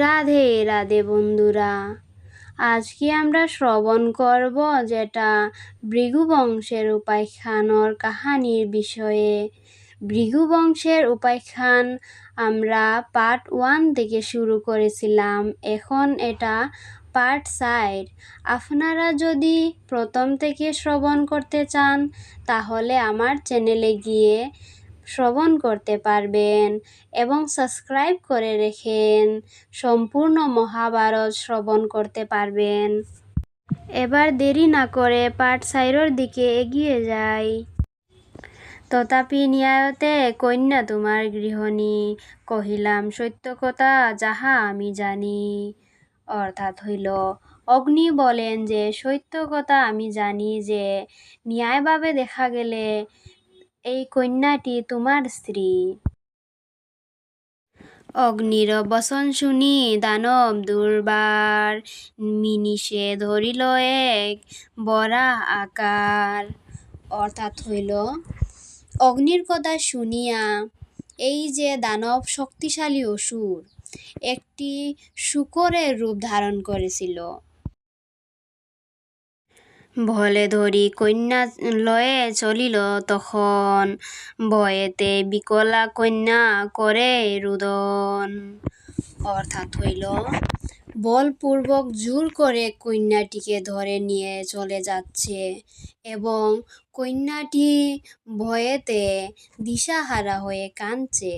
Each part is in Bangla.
রাধে রাধে বন্ধুরা। আজকে আমরা শ্রবণ করব যেটা ভৃগু বংশের উপাখ্যানর কাহানির বিষয়ে। ভৃগু বংশের উপাখ্যান আমরা পার্ট ওয়ান থেকে শুরু করেছিলাম। এখন এটা পার্ট সাইড আপনারা যদি প্রথম থেকে শ্রবণ করতে চান, তাহলে আমার চ্যানেলে গিয়ে শ্রবণ করতে পারবেন এবং সাবস্ক্রাইব করে রেখেন। সম্পূর্ণ মহাভারত শ্রবণ করতে পারবেন। এবার দেরি না করে পাঠ সাইরর দিকে এগিয়ে যাই। তথাপি ন্যায়তে কন্যা তোমার গৃহণী, কহিলাম, সত্য কথা যাহা আমি জানি। অর্থাৎ হইল, অগ্নি বলেন যে, সত্য কথা আমি জানি যে, ন্যায়ভাবে দেখা গেলে এই কন্যাটি তোমার স্ত্রী। অগ্নির বচন শুনি দানব দুর্বার মিনিষে ধরিল এক বরা আকার। অর্থাৎ হইল, অগ্নির কথা শুনিয়া এই যে দানব শক্তিশালী অসুর, একটি শুকরের রূপ ধারণ করেছিল। ভলে ধরি কন্যা লয়ে চলিল তখন। ভয়েতে বিকলা কন্যা করে রুদন অর্থাৎ হইল বলপূর্বক জোর করে কন্যাটিকে ধরে নিয়ে চলে যাচ্ছে এবং কন্যাটি ভয়েতে দিশাহারা হয়ে কাঁদছে।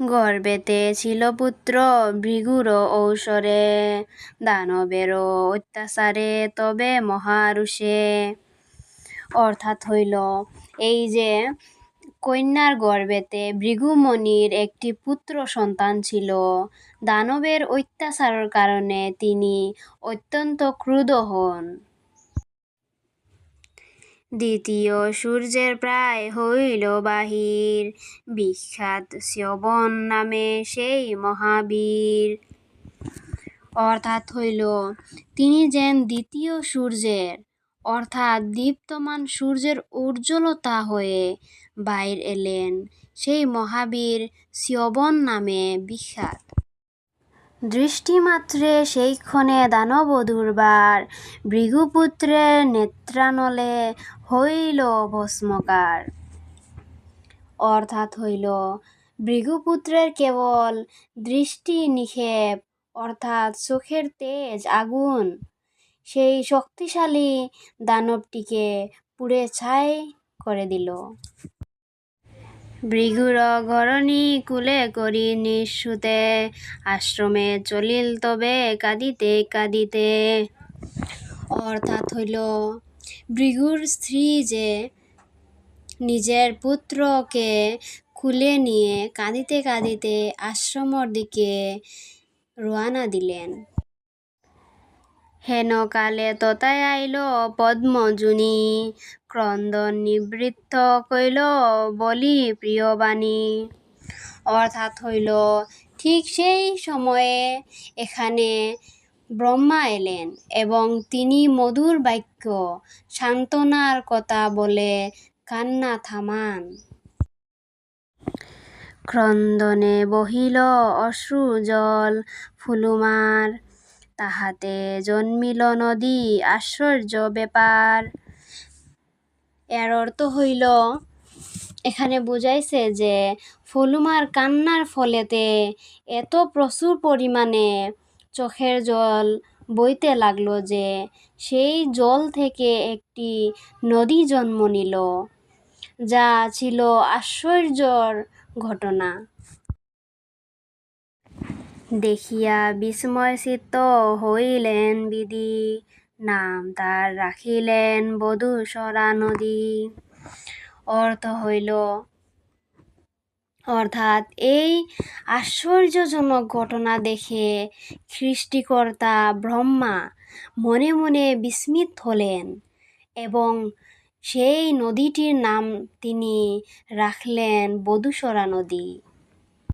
গর্বেতে ছিল পুত্র, ভৃগুর ঔষরে। দানবের অত্যাচারে তবে মহারুষে। অর্থাৎ হইল, এই যে কন্যার গর্বেতে ভৃগুমণির একটি পুত্র সন্তান ছিল, দানবের অত্যাচারের কারণে তিনি অত্যন্ত ক্রুদ্ধ হন। দ্বিতীয় সূর্যের প্রায় হইল বাহির, বিখ্যাত শ্যবন নামে সেই মহাবীর। অর্থাৎ হইল, তিনি যেন দ্বিতীয় সূর্যের, অর্থাৎ দীপ্তমান সূর্যের উজ্জ্বলতা হয়ে বাইর এলেন। সেই মহাবীর শ্যবন নামে বিখ্যাত। দৃষ্টিমাত্রে সেইক্ষণে দানব দুর্বার ভৃগুপুত্রের নেত্রানলে হইল ভস্মকার। অর্থাৎ হইল, ভৃগুপুত্রের কেবল দৃষ্টি নিক্ষেপ, অর্থাৎ চোখের তেজ আগুন। সেই শক্তিশালী দানবটিকে পুড়ে ছাই করে দিল। ভৃগুর ঘরণী কুলে করি নিঃসুতে, আশ্রমে চলিল তবে কাঁদিতে কাঁদিতে। অর্থাৎ হইল, ভৃগুর স্ত্রী যে নিজের পুত্রকে কুলে নিয়ে কাঁদিতে কাঁদিতে আশ্রমর দিকে রওয়ানা দিলেন। হেন কালে তথায় আইল পদ্মজুনি। ক্রন্দন নিবৃত্ত কইল বলি প্রিয়বাণী অর্থাৎ হইল, ঠিক সেই সময়ে এখানে ব্রহ্মা এলেন এবং তিনি মধুর বাক্য, সান্ত্বনার কথা বলে কান্না থামান। ক্রন্দনে বহিল অশ্রু জল, ফুলুমার তাহাতে জন্মিল নদী, আশ্চর্য ব্যাপার। এর অর্থ হইল, এখানে বুঝাইছে যে, ফুলুমার কান্নার ফলেতে এত প্রচুর পরিমাণে চোখের জল বইতে লাগল যে, সেই জল থেকে একটি নদী জন্ম নিল, যা ছিল আশ্চর্যর ঘটনা। দেখিয়া বিস্ময়চিত্ত হইলেন বিধি। নাম তার রাখিলেন বধূসরা নদী। অর্থ হইল, অর্থাৎ এই আশ্চর্যজনক ঘটনা দেখে সৃষ্টিকর্তা ব্রহ্মা মনে মনে বিস্মিত হলেন এবং সেই নদীটির নাম তিনি রাখলেন বধূসরা নদী।